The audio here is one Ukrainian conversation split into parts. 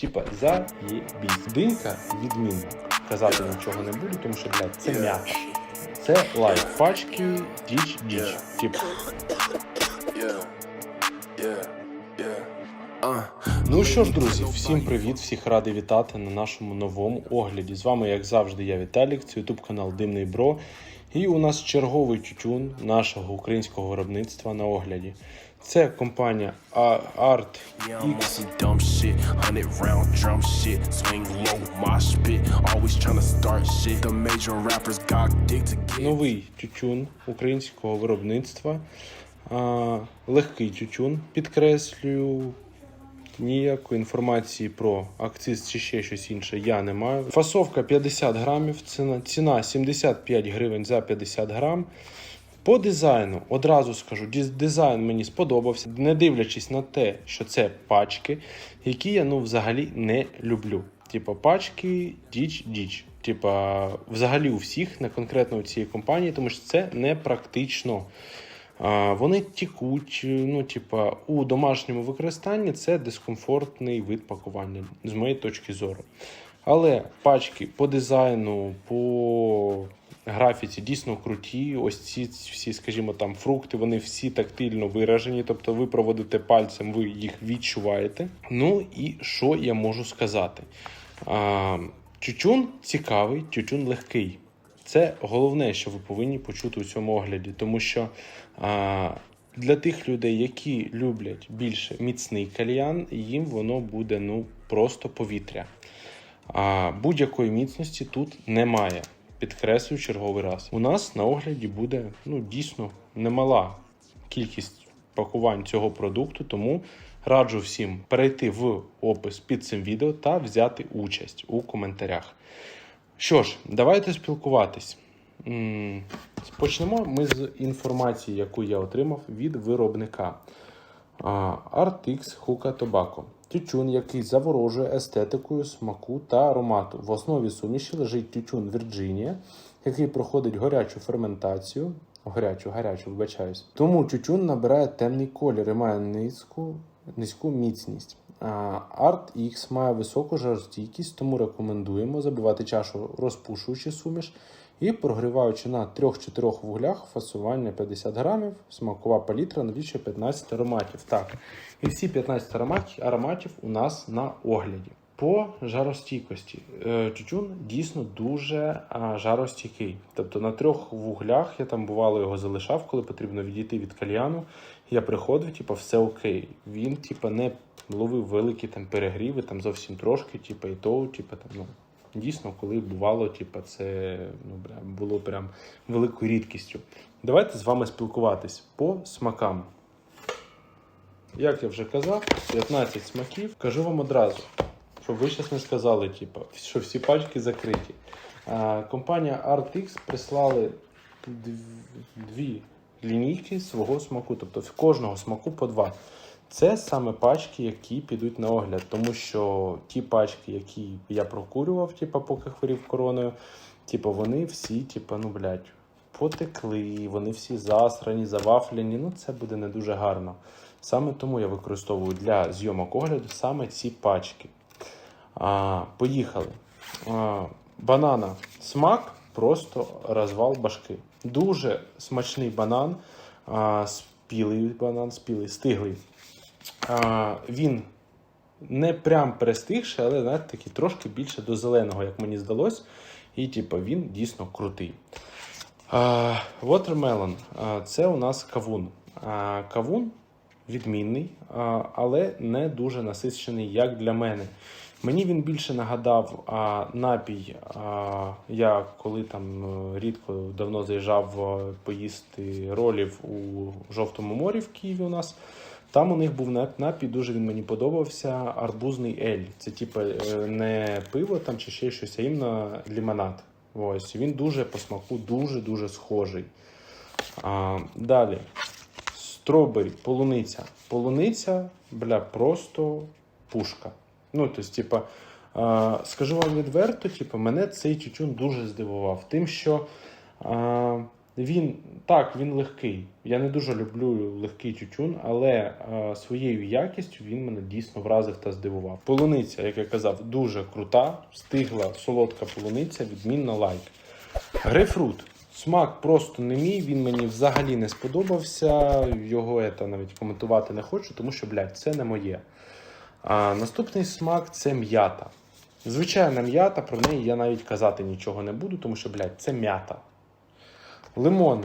Типа, заєбісь. Динька відмінна. Казати нічого не буду, тому що, блядь, це м'яко. Це лайк. Пачки, діч, діч. Типа, Ну що ж, друзі, всім привіт, всіх радий вітати на нашому новому огляді. З вами, як завжди, я Віталік, це ютуб канал Димний Бро. І у нас черговий тютюн нашого українського виробництва на огляді. Це компанія Art X. Новий тютюн українського виробництва. А, легкий тютюн, підкреслюю. Ніякої інформації про акциз чи ще щось інше я не маю. Фасовка 50 грамів, ціна, ціна 75 гривень за 50 грам. По дизайну одразу скажу, дизайн мені сподобався, не дивлячись на те, що це пачки, які я ну взагалі не люблю. Типа пачки діч-діч. Типа, взагалі у всіх, не конкретно у цієї компанії, тому що це не практично. Вони тікуть, ну, типа, у домашньому використанні це дискомфортний вид пакування, з моєї точки зору. Але пачки по дизайну, по графіці дійсно круті. Ось ці всі, скажімо, там фрукти, вони всі тактильно виражені. Тобто ви проводите пальцем, ви їх відчуваєте. Ну і що я можу сказати? А, Тютюн цікавий, тютюн легкий. Це головне, що ви повинні почути у цьому огляді, тому що а, для тих людей, які люблять більше міцний кальян, їм воно буде ну просто повітря. А будь-якої міцності тут немає. Підкреслюю черговий раз. У нас на огляді буде ну дійсно немала кількість пакувань цього продукту, тому раджу всім перейти в опис під цим відео та взяти участь у коментарях. Що ж, давайте спілкуватись. Почнемо ми з інформації, яку я отримав від виробника. Artix Hookah Tobacco. Тютюн, який заворожує естетикою смаку та аромату. В основі суміші лежить тютюн Вірджинія, який проходить горячу ферментацію. Горячу, гарячу, вибачаюсь. Тому тютюн набирає темний колір і має низьку, низьку міцність. Art X має високу жаростійкість, тому рекомендуємо забивати чашу розпушуючи суміш і прогріваючи на 3-4 вуглях фасування 50 грамів, смакова палітра налічує 15 ароматів. Так, і всі 15 ароматів, ароматів у нас на огляді. По жаростійкості. Е, Тютюн дійсно дуже жаростійкий. Тобто на трьох вуглях я там бувало його залишав, коли потрібно відійти від кальяну. Я приходив, типу, все окей. Він, типу, не ловив великі там перегріви, там зовсім трошки, типу, і то, типу, там, ну, дійсно, коли бувало, типу, це ну, було прям великою рідкістю. Давайте з вами спілкуватись по смакам. Як я вже казав, 15 смаків. Кажу вам одразу, щоб ви зараз не сказали, типу, що всі пачки закриті. А, компанія ArtX прислали дв- дві лінійки свого смаку, тобто в кожного смаку по два. Це саме пачки, які підуть на огляд, тому що ті пачки, які я прокурював, типу, поки хворів короною, типу, вони всі, типу, ну блядь, потекли, вони всі засрані, завафлені. Ну, це буде не дуже гарно. Саме тому я використовую для зйомок огляду саме ці пачки. А, поїхали. А, банана смак, просто розвал башки. Дуже смачний банан, а, спілий банан, спілий, стиглий. Він не прям перестигший, але знаєте, такий трошки більше до зеленого, як мені здалось. І типу, він дійсно крутий. Watermelon це у нас кавун. Кавун відмінний, але не дуже насичений, як для мене. Мені він більше нагадав напій. Я коли там е, рідко давно заїжджав е, поїсти ролів у жовтому морі в Києві у нас. Там у них був нап- напій, дуже він мені подобався. Арбузний ель. Це типу е, не пиво там чи ще щось, а іменно лімонад. Ось він дуже по смаку, дуже дуже схожий. А, далі. Стробері, полуниця. Полуниця, бля, просто пушка. Ну, тобто, типа, а, скажу вам відверто, типу, мене цей тютюн дуже здивував. Тим, що а, Він так, він легкий. Я не дуже люблю легкий тютюн, але е, своєю якістю він мене дійсно вразив та здивував. Полуниця, як я казав, дуже крута, стигла солодка полуниця, відмінна лайк. Грейпфрут. Смак просто не мій, він мені взагалі не сподобався. Його я навіть коментувати не хочу, тому що, блядь, це не моє. А наступний смак це м'ята. Звичайна м'ята, про неї я навіть казати нічого не буду, тому що, блядь, це м'ята. Лимон.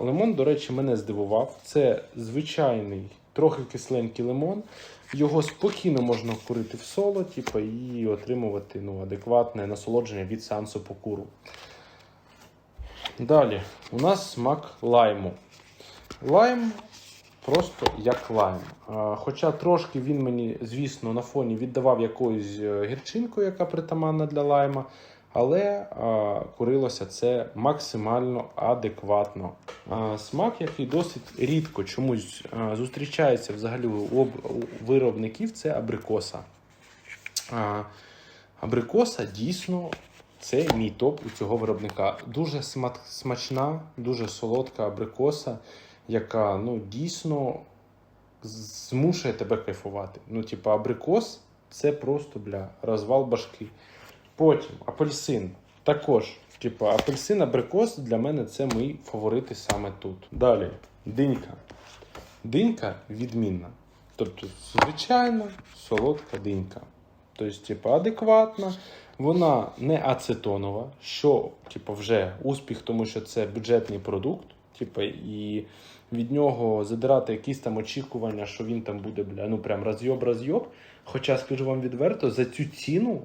Лимон, до речі, мене здивував. Це звичайний, трохи кисленький лимон. Його спокійно можна курити в соло, типу, і отримувати ну, адекватне насолодження від сеансу по куру. Далі, у нас смак лайму. Лайм просто як лайм. Хоча трошки він мені, звісно, на фоні віддавав якоюсь е, гірчинкою, яка притаманна для лайма, але а, курилося це максимально адекватно. А, смак, який досить рідко чомусь а, зустрічається взагалі у, об- у виробників, це абрикоса. А, абрикоса дійсно це мій топ у цього виробника. Дуже смачна, дуже солодка абрикоса, яка ну, дійсно змушує тебе кайфувати. Ну, типу, абрикос це просто бля, розвал башки. Потім апельсин. Також, типу, апельсин, абрикос для мене це мої фаворити саме тут. Далі, динька. Динька відмінна. Тобто, звичайна солодка динька. Тобто, типу, адекватна. Вона не ацетонова, що типу, вже успіх, тому що це бюджетний продукт. Типу, і від нього задирати якісь там очікування, що він там буде бля, ну прям розйоб-розйоб. Хоча скажу вам відверто, за цю ціну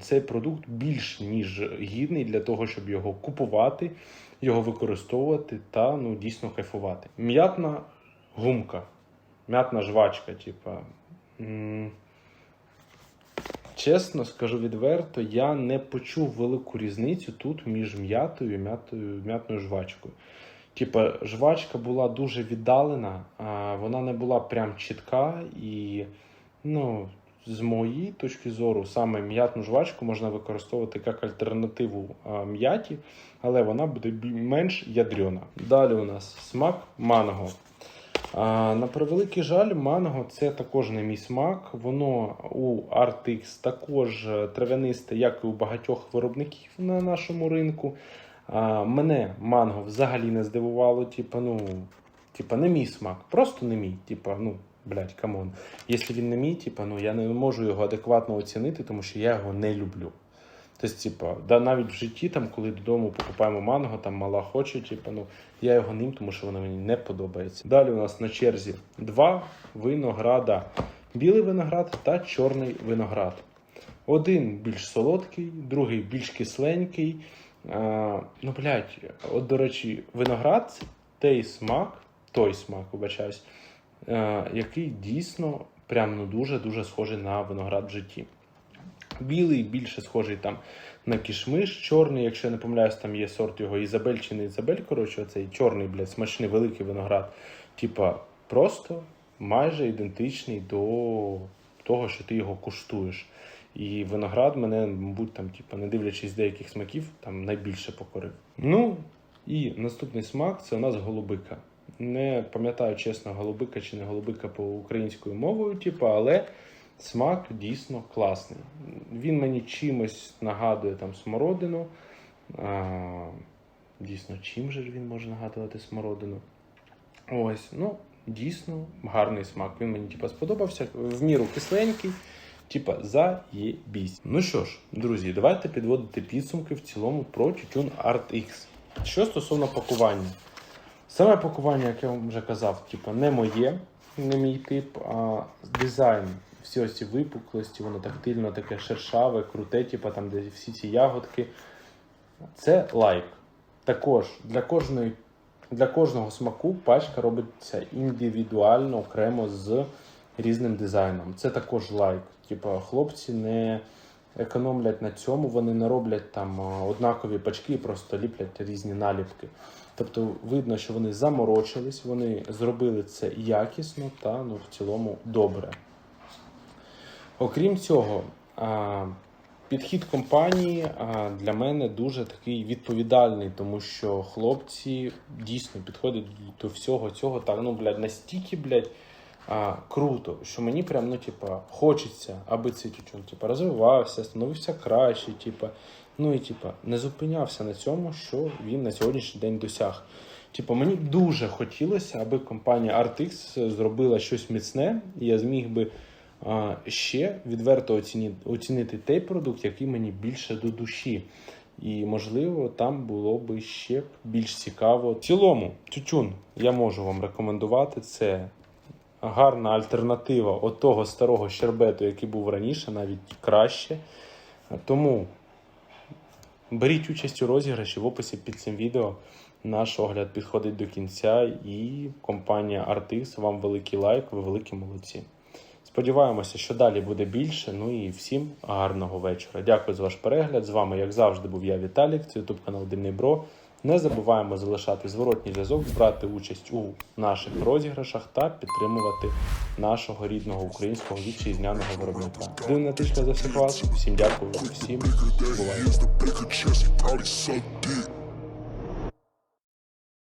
цей продукт більш ніж гідний для того, щоб його купувати, його використовувати та ну, дійсно кайфувати. М'ятна гумка, м'ятна жвачка, типа. Чесно скажу відверто, я не почув велику різницю тут між м'ятою і м'ятою, м'ятною жвачкою. Типа, жвачка була дуже віддалена, вона не була прям чітка, і ну, з моєї точки зору, саме м'ятну жвачку можна використовувати як альтернативу м'яті, але вона буде менш ядрена. Далі у нас смак манго. А, на превеликий жаль, манго це також не мій смак. Воно у Artix також е, трав'янисте, як і у багатьох виробників на нашому ринку. А, мене манго взагалі не здивувало. Типа, ну, типа, не мій смак. Просто не мій. Типа, ну, блядь, камон. Якщо він не мій, типа, ну, я не можу його адекватно оцінити, тому що я його не люблю. Тобто, типа, да, навіть в житті, там, коли додому покупаємо манго, там мала хоче, типа, ну, я його ним, тому що воно мені не подобається. Далі у нас на черзі два винограда: білий виноград та чорний виноград. Один більш солодкий, другий більш кисленький. А, ну, блядь, от, до речі, виноград це той смак, той смак, вибачаюсь, який дійсно прям ну, дуже-дуже схожий на виноград в житті. Білий більше схожий там на кішмиш, чорний, якщо я не помиляюсь, там є сорт його Ізабель чи не Ізабель. Коротше, цей чорний, блядь, смачний великий виноград. Типа, просто майже ідентичний до того, що ти його куштуєш. І виноград мене, мабуть, там, типа, не дивлячись деяких смаків, там найбільше покорив. Ну, і наступний смак це у нас голубика. Не пам'ятаю чесно, голубика чи не голубика по українською мовою, типу, але смак дійсно класний. Він мені чимось нагадує там смородину. А, дійсно, чим же він може нагадувати смородину? Ось, ну, дійсно гарний смак. Він мені типа, сподобався. В міру кисленький. Типа, заєбісь. Ну що ж, друзі, давайте підводити підсумки в цілому про Tune Art X. Що стосовно пакування. Саме пакування, як я вам вже казав, типу, не моє, не мій тип, а дизайн. Всі ці випуклості, воно тактильно таке шершаве, круте, типу, там, де всі ці ягодки. Це лайк. Також для кожної. Для кожного смаку пачка робиться індивідуально, окремо з різним дизайном. Це також лайк. Типа, хлопці не економлять на цьому, вони не роблять там однакові пачки просто ліплять різні наліпки. Тобто видно, що вони заморочились, вони зробили це якісно та ну, в цілому добре. Окрім цього, Підхід компанії для мене дуже такий відповідальний, тому що хлопці дійсно підходять до всього цього так, ну, блядь, настільки, блядь, а, круто, що мені прям, ну, типа, хочеться, аби цей тютюн, типа, розвивався, становився краще, типа, ну і типа, не зупинявся на цьому, що він на сьогоднішній день досяг. Типу, мені дуже хотілося, аби компанія Artix зробила щось міцне, і я зміг би а, ще відверто оціні, оцінити той продукт, який мені більше до душі. І, можливо, там було би ще більш цікаво. В цілому, тютюн я можу вам рекомендувати. Це гарна альтернатива от того старого щербету, який був раніше, навіть краще. Тому беріть участь у розіграші в описі під цим відео. Наш огляд підходить до кінця, і компанія Артис вам великий лайк, ви великі молодці. Сподіваємося, що далі буде більше. Ну і всім гарного вечора. Дякую за ваш перегляд. З вами, як завжди, був я Віталік, це ютуб канал Дивний Бро. Не забуваємо залишати зворотній зв'язок, брати участь у наших розіграшах та підтримувати нашого рідного українського вітчизняного виробника. Дивна тичка за всіх вас. Всім дякую, всім бувайте.